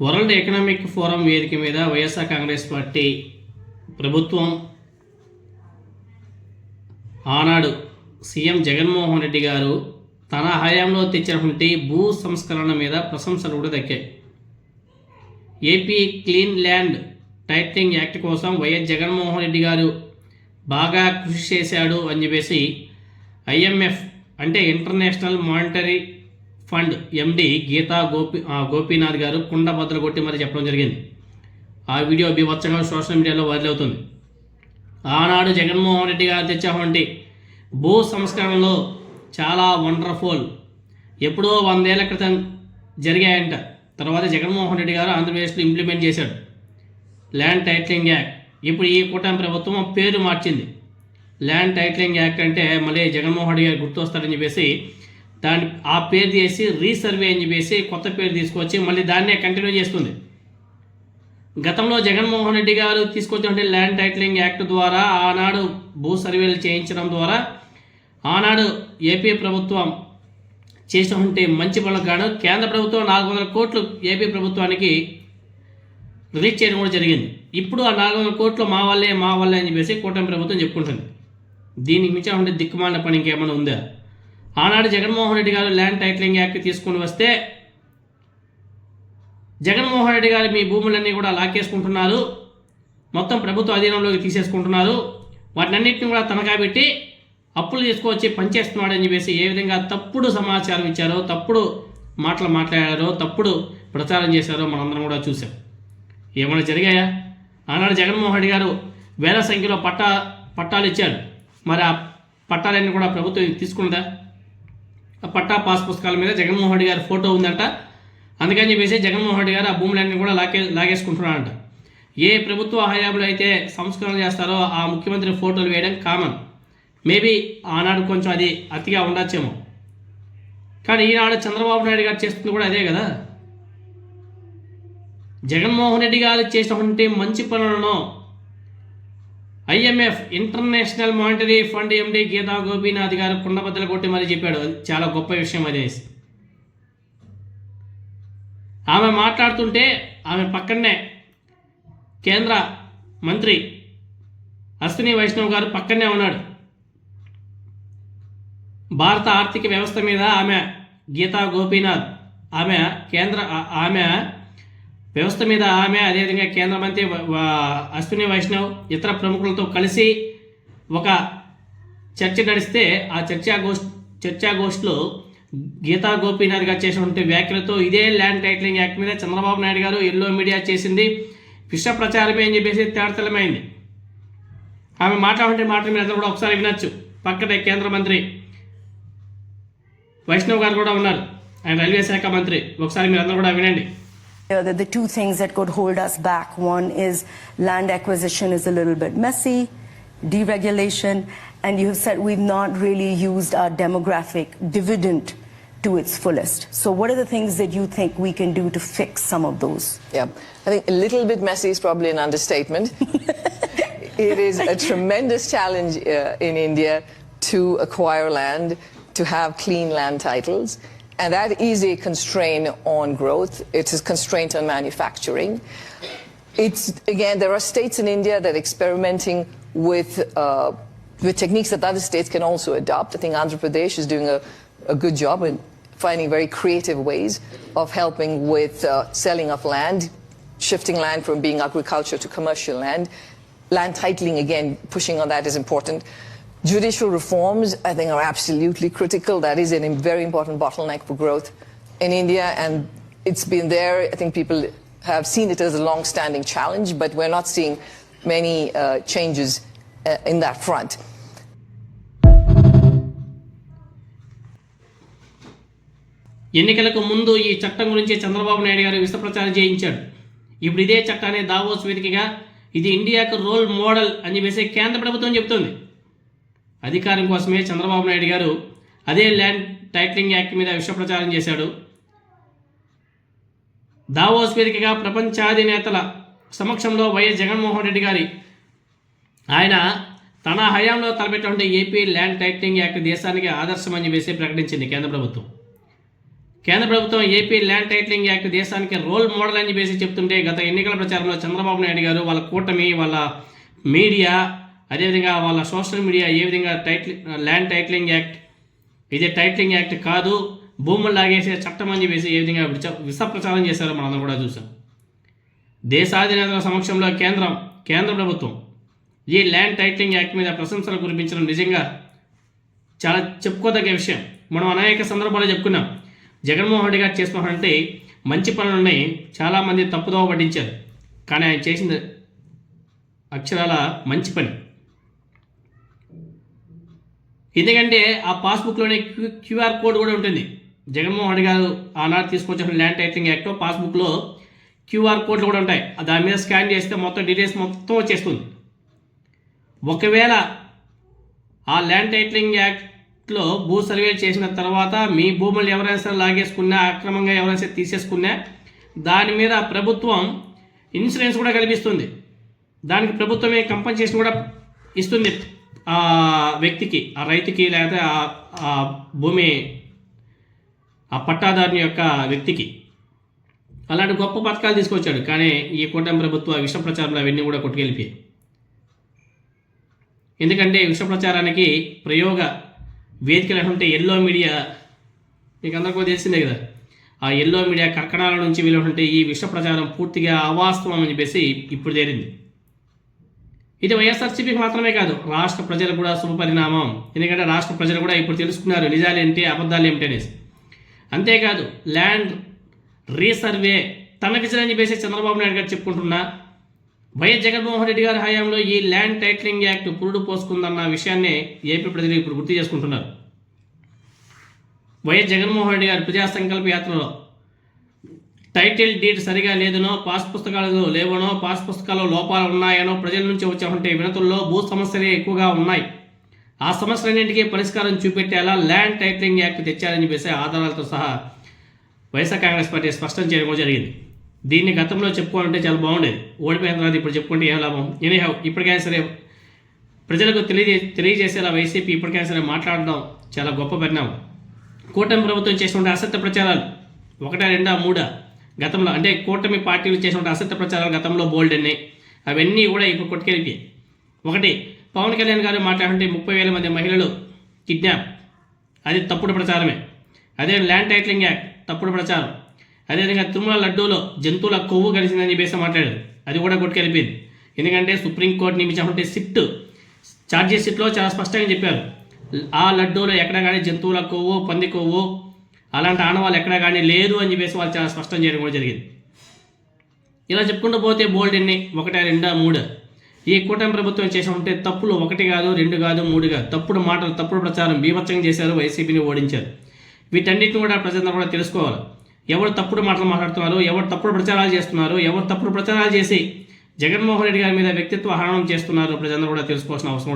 World economic forum వేదిక మీద YSR Congress party ప్రభుత్వం ఆనాడు సీఎం జగన్మోహన్ రెడ్డి గారు తన హయాంలో తెచ్చినటువంటి భూ సంస్కరణ మీద ప్రశంసలు కూడా దక్కాయి. AP clean land titling act కోసం వైఎస్ జగన్మోహన్ రెడ్డి గారు బాగా కృషి చేశాడు అని చెప్పేసి ఐఎంఎఫ్ అంటే International Monetary Fund MD Gita Gopi Gopinath garu కుండ బద్దలు కొట్టి మరి చెప్పడం జరిగింది. ఆ వీడియో బీభత్సంగా సోషల్ మీడియాలో వైరల్ అవుతుంది. ఆనాడు జగన్మోహన్ రెడ్డి గారు తెచ్చేటువంటి భూ సంస్కరణలో చాలా వండర్ఫుల్ ఎప్పుడో వందేళ్ళ క్రితం జరిగాయంట. తర్వాత జగన్మోహన్ రెడ్డి గారు ఆంధ్రప్రదేశ్లో ఇంప్లిమెంట్ చేశాడు. Land titling act. ఇప్పుడు ఈ కూటమి ప్రభుత్వం పేరు మార్చింది. ల్యాండ్ టైటిలింగ్ యాక్ట్ అంటే మళ్ళీ జగన్మోహన్ రెడ్డి గారు గుర్తొస్తారని చెప్పేసి దాని ఆ పేరు తీసి రీసర్వే అని చెప్పేసి కొత్త పేరు తీసుకొచ్చి మళ్ళీ దాన్నే కంటిన్యూ చేస్తుంది. గతంలో జగన్మోహన్ రెడ్డి గారు తీసుకొచ్చినటువంటి ల్యాండ్ టైటిలింగ్ యాక్ట్ ద్వారా ఆనాడు భూ సర్వేలు చేయించడం ద్వారా ఆనాడు ఏపీ ప్రభుత్వం చేసినటువంటి మంచి పనులకు గాను కేంద్ర ప్రభుత్వం నాలుగు వందల కోట్లు ఏపీ ప్రభుత్వానికి రిలీజ్ చేయడం కూడా జరిగింది. ఇప్పుడు ఆ నాలుగు వందల కోట్లు మా వల్లే మా వల్లే అని చెప్పేసి కూటమి ప్రభుత్వం చెప్పుకుంటుంది. దీనికి మించినటువంటి దిక్కుమాలిన పని ఇంకేమైనా ఉందా? ఆనాడు జగన్మోహన్ రెడ్డి గారు ల్యాండ్ టైటిలింగ్ యాక్ట్ తీసుకుని వస్తే జగన్మోహన్ రెడ్డి గారు మీ భూములన్నీ కూడా లాక్కేసుకుంటున్నారు. మొత్తం ప్రభుత్వ అధీనంలోకి తీసేసుకుంటున్నారు. వాటినన్నింటిని కూడా తనఖా పెట్టి అప్పులు తీసుకొచ్చి పనిచేస్తున్నాడని అని చెప్పేసి ఏ విధంగా తప్పుడు సమాచారం ఇచ్చారో తప్పుడు మాటలు మాట్లాడారో తప్పుడు ప్రచారం చేశారో మనందరం కూడా చూసాం ఏమైనా జరిగాయా? ఆనాడు జగన్మోహన్ రెడ్డి గారు వేల సంఖ్యలో పట్టా పట్టాలు ఇచ్చాడు మరి ఆ పట్టాలన్నీ కూడా ప్రభుత్వం తీసుకుందా పట్టా పాస్ పుస్తకాల మీద జగన్మోహన్ రెడ్డి గారి ఫోటో ఉందంట. అందుకని చెప్పేసి జగన్మోహన్ రెడ్డి గారు ఆ భూములన్నీ కూడా లాగే లాగేసుకుంటున్నాడంట ఏ ప్రభుత్వ హయాంలో అయితే సంస్కరణ చేస్తారో ఆ ముఖ్యమంత్రి ఫోటోలు వేయడం కామన్ మేబీ ఆనాడు కొంచెం అది అతిగా ఉండొచ్చేమో. కానీ ఈనాడు చంద్రబాబు నాయుడు గారు చేస్తుంది కూడా అదే కదా. జగన్మోహన్ రెడ్డి గారు చేసినటువంటి మంచి పనులను IMF International Monetary Fund MD Gita Gopinath garu కుండబద్దలు కొట్టి మరీ చెప్పాడు. అది చాలా గొప్ప విషయం అనేసి ఆమె మాట్లాడుతుంటే ఆమె పక్కనే కేంద్ర మంత్రి అశ్విని వైష్ణవ్ గారు పక్కనే ఉన్నాడు. భారత ఆర్థిక వ్యవస్థ మీద ఆమె గీతా గోపీనాథ్ ఆమె కేంద్ర ఆమె వ్యవస్థ మీద ఆమె అదేవిధంగా కేంద్ర మంత్రి అశ్విని వైష్ణవ్ ఇతర ప్రముఖులతో కలిసి ఒక చర్చ నడిస్తే ఆ చర్చాగోష్ గోష్ఠి గీతా గోపీనాథ్ గారు చేసినటువంటి వ్యాఖ్యలతో ఇదే ల్యాండ్ టైటిలింగ్ యాక్ట్ మీద చంద్రబాబు నాయుడు గారు ఎల్లో మీడియా చేసింది. విష ప్రచారమే అని చెప్పేసి తేడతలమైంది ఆమె మాట్లాడే మాట మీరు అందరూ కూడా ఒకసారి వినొచ్చు. పక్కనే కేంద్ర మంత్రి వైష్ణవ్ గారు కూడా ఉన్నారు. ఆయన రైల్వే శాఖ మంత్రి. ఒకసారి మీరు అందరూ కూడా వినండి. Uh, the, the two things that could hold us back one is land acquisition is a little bit messy, deregulation, and you have said we've not really used our demographic dividend to its fullest. So, what are the things that you think we can do to fix some of those? Yeah, I think a little bit messy is probably an understatement. it is a tremendous challenge uh, in India to acquire land, to have clean land titles. And that is a constraint on growth. It is a constraint on manufacturing. It's again, there are states in India that are experimenting with uh, with techniques that other states can also adopt. I think Andhra Pradesh is doing a, a good job in finding very creative ways of helping with uh, selling of land, shifting land from being agriculture to commercial land. Land titling, again, pushing on that is important. Judicial reforms, I think, are absolutely critical. That is a very important bottleneck for growth in India, and it's been there. I think people have seen it as a long-standing challenge, but we're not seeing many uh, changes uh, in that front. ఎన్నికలకు ముందు ఈ చట్టం గురించి చంద్రబాబు నాయుడు గారు విష చేయించాడు ఇప్పుడు ఇదే చట్టాన్ని దావోస్ వేదికగా ఇది ఇండియాకు రోల్ మోడల్ అని చెప్పేసి కేంద్ర ప్రభుత్వం చెబుతుంది అధికారం కోసమే చంద్రబాబు నాయుడు గారు అదే ల్యాండ్ టైటిలింగ్ యాక్ట్ మీద విష ప్రచారం చేశాడు. దావోస్ వేదికగా ప్రపంచాధినేతల సమక్షంలో వైఎస్ జగన్మోహన్ రెడ్డి గారి ఆయన తన హయాంలో తలపెట్టే ఏపీ ల్యాండ్ టైటిలింగ్ యాక్ట్ దేశానికి ఆదర్శం చెప్పేసి ప్రకటించింది కేంద్ర ప్రభుత్వం. కేంద్ర ప్రభుత్వం ఏపీ ల్యాండ్ టైటిలింగ్ యాక్ట్ దేశానికి రోల్ మోడల్ అని చెప్పేసి చెప్తుంటే గత ఎన్నికల ప్రచారంలో చంద్రబాబు నాయుడు గారు వాళ్ళ కూటమి వాళ్ళ మీడియా అదేవిధంగా వాళ్ళ సోషల్ మీడియా ఏ విధంగా టైటిల్ ల్యాండ్ టైటిలింగ్ యాక్ట్ ఇది టైటిలింగ్ యాక్ట్ కాదు భూములు లాగేసే చట్టం అని చెప్పేసి ఏ విధంగా విష ప్రచారం చేశారో మనందరం కూడా చూసాం దేశాధినేతల సమక్షంలో కేంద్రం కేంద్ర ప్రభుత్వం ఈ ల్యాండ్ టైటిలింగ్ యాక్ట్ మీద ప్రశంసలు కురిపించడం నిజంగా చాలా చెప్పుకోదగ్గ విషయం. మనం అనేక సందర్భాలు చెప్పుకున్నాం. జగన్మోహన్ రెడ్డి గారు చేస్తున్నారంటే మంచి పనులున్నాయి చాలామంది తప్పుదోవ పట్టించారు. కానీ ఆయన చేసింది అక్షరాల మంచి పని. ఎందుకంటే ఆ పాస్బుక్లోనే క్యూ క్యూఆర్ కోడ్ కూడా ఉంటుంది. జగన్మోహన్ రెడ్డి గారు ఆనాడు తీసుకొచ్చిన ల్యాండ్ టైటిలింగ్ యాక్ట్ పాస్బుక్లో క్యూఆర్ కోడ్లు కూడా ఉంటాయి. దాని మీద స్కాన్ చేస్తే మొత్తం డీటెయిల్స్ మొత్తం వచ్చేస్తుంది. ఒకవేళ ఆ ల్యాండ్ టైటిలింగ్ యాక్ట్లో భూ సర్వే చేసిన తర్వాత మీ భూములు ఎవరైనా సరే లాగేసుకున్నా అక్రమంగా ఎవరైనా సరే తీసేసుకున్నా దాని మీద ప్రభుత్వం ఇన్సూరెన్స్ కూడా కల్పిస్తుంది. దానికి ప్రభుత్వమే కంపన్సేషన్ కూడా ఇస్తుంది. ఆ వ్యక్తికి ఆ రైతుకి లేకపోతే ఆ- భూమి ఆ పట్టాదారుని యొక్క వ్యక్తికి అలాంటి గొప్ప పథకాలు తీసుకొచ్చాడు. కానీ ఈ కూటమి ప్రభుత్వ విష ప్రచారంలో అవన్నీ కూడా కొట్టుకెళ్ళిపోయాయి. ఎందుకంటే విష ప్రచారానికి ప్రయోగ వేదికలు అంటే ఎల్లో మీడియా మీకు అందరికీ తెలిసిందే కదా ఆ ఎల్లో మీడియా కర్కణాల నుంచి వెళ్ళినటువంటి ఈ విష ప్రచారం పూర్తిగా అవాస్తవం అని చెప్పేసి ఇప్పుడు తేలింది. ఇది వైఎస్ఆర్సీపీకి మాత్రమే కాదు రాష్ట్ర ప్రజలు కూడా శుభపరిణామం ఎందుకంటే రాష్ట్ర ప్రజలు కూడా ఇప్పుడు తెలుసుకున్నారు నిజాలు ఏంటి అబద్ధాలు ఏమిటి అనేసి. అంతేకాదు ల్యాండ్ రీసర్వే తనకిచ్చని చెప్పేసి చంద్రబాబు నాయుడు గారు చెప్పుకుంటున్నా వైఎస్ జగన్మోహన్ రెడ్డి గారి హయాంలో ఈ ల్యాండ్ టైటిలింగ్ యాక్ట్ పురుడు పోసుకుందన్న విషయాన్ని ఏపీ ప్రజలు ఇప్పుడు గుర్తు చేసుకుంటున్నారు. వైఎస్ జగన్మోహన్ రెడ్డి గారు ప్రజా సంకల్ప యాత్రలో టైటిల్ డీడ్ సరిగా లేదనో పాస్ పుస్తకాలు లేవనో పాస్ పుస్తకాల్లో లోపాలు ఉన్నాయనో ప్రజల నుంచి వచ్చేటువంటి వినతుల్లో భూ సమస్యలే ఎక్కువగా ఉన్నాయి. ఆ సమస్యలన్నింటికీ పరిష్కారం చూపెట్టేలా ల్యాండ్ టైటిలింగ్ యాక్ట్ తెచ్చారని చెప్పేసి ఆధారాలతో సహా వైఎస్ఆర్ కాంగ్రెస్ పార్టీ స్పష్టం చేయడం జరిగింది. దీన్ని గతంలో చెప్పుకోవాలంటే చాలా బాగుండేది. ఓడిపోయిన తర్వాత ఇప్పుడు చెప్పుకుంటే ఏం లాభం? ఎనీహౌ ఇప్పటికైనా సరే ప్రజలకు తెలియజే తెలియజేసేలా వైసీపీ ఇప్పటికైనా సరే మాట్లాడడం చాలా గొప్ప పరిణామం. కూటమి ప్రభుత్వం చేసినటువంటి అసత్య ప్రచారాలు ఒకటా రెండా మూడా? గతంలో అంటే కూటమి పార్టీలు చేసినటువంటి అసత్య ప్రచారాలు గతంలో బోల్డ్ అన్నాయి అవన్నీ కూడా ఇప్పుడు కొట్టుకెళ్ళిపోయాయి. ఒకటి పవన్ కళ్యాణ్ గారు మాట్లాడుతుంటే ముప్పై వేల మంది మహిళలు కిడ్నాప్. అది తప్పుడు ప్రచారమే. అదే ల్యాండ్ టైటిలింగ్ యాక్ట్ తప్పుడు ప్రచారం. అదేవిధంగా తిరుమల లడ్డూలో జంతువుల కొవ్వు కలిసిందని చెప్పేసి మాట్లాడారు. అది కూడా కొట్టుకెళ్ళిపోయింది. ఎందుకంటే సుప్రీంకోర్టు నియమించినటువంటి సిట్ ఛార్జీ సిట్లో చాలా స్పష్టంగా చెప్పారు. ఆ లడ్డూలో ఎక్కడ కానీ జంతువుల కొవ్వు పంది కొవ్వు అలాంటి ఆనవాళ్ళు ఎక్కడ కానీ లేదు అని చెప్పేసి వాళ్ళు చాలా స్పష్టం చేయడం కూడా జరిగింది. ఇలా చెప్పుకుంటూ పోతే బోల్డ్ ఎన్ని? ఒకటా రెండా మూడు? ఈ కూటమి ప్రభుత్వం చేసి ఉంటే తప్పులు ఒకటి కాదు రెండు కాదు మూడు కాదు. తప్పుడు మాటలు తప్పుడు ప్రచారం బీభత్సంగా చేశారు వైసీపీని ఓడించారు. వీటన్నిటిని కూడా ప్రజలందరూ కూడా తెలుసుకోవాలి. ఎవరు తప్పుడు మాటలు మాట్లాడుతున్నారు ఎవరు తప్పుడు ప్రచారాలు చేస్తున్నారు ఎవరు తప్పుడు ప్రచారాలు చేసి జగన్మోహన్ రెడ్డి గారి మీద వ్యక్తిత్వ హరణం చేస్తున్నారు ప్రజలందరూ కూడా తెలుసుకోవాల్సిన అవసరం